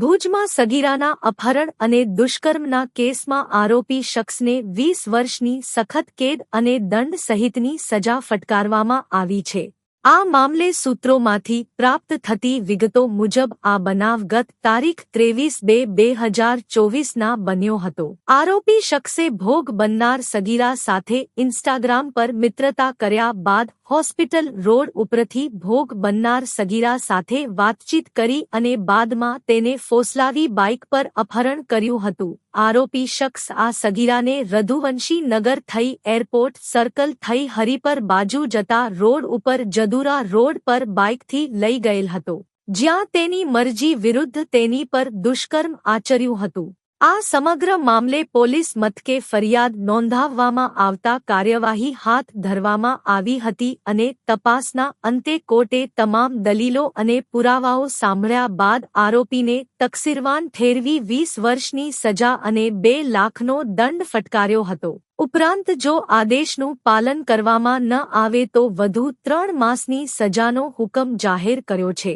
ભુજમાં સગીરાના અપહરણ અને દુષ્કર્મના કેસમાં આરોપી શખ્સને વીસ વર્ષની સખત કેદ અને દંડ સહિતની સજા ફટકારવામાં આવી છે. આ મામલે સૂત્રોમાંથી પ્રાપ્ત થતી વિગતો મુજબ આ બનાવ ગત તારીખ ત્રેવીસ બે બે હજાર ચોવીસના બન્યો હતો. આરોપી શખ્સે ભોગ બનનાર સગીરા સાથે ઇન્સ્ટાગ્રામ પર મિત્રતા કર્યા બાદ હોસ્પિટલ રોડ ઉપરથી ભોગ બનનાર સગીરા સાથે વાતચીત કરી અને બાદમાં તેને ફોસલાવી બાઇક પર અપહરણ કર્યું હતું. આરોપી શખ્સ આ સગીરાને રઘુવંશી નગર થઈ એરપોર્ટ સર્કલ થઈ હરિપર બાજુ જતા રોડ ઉપર જદુરા રોડ પર બાઇકથી લઈ ગયેલ હતો, જ્યાં તેની મરજી વિરુદ્ધ તેની પર દુષ્કર્મ આચર્યું હતું. આ સમગ્ર મામલે પોલીસ મથકે ફરિયાદ નોંધાવવામાં આવતા કાર્યવાહી હાથ ધરવામાં આવી હતી અને તપાસના અંતે કોર્ટે તમામ દલીલો અને પુરાવાઓ સાંભળ્યા બાદ આરોપીને તકસીરવાન ઠેરવી વીસ વર્ષની સજા અને બે લાખનો દંડ ફટકાર્યો હતો. ઉપરાંત જો આદેશનું પાલન કરવામાં ન આવે તો વધુ ત્રણ માસની સજાનો હુકમ જાહેર કર્યો છે.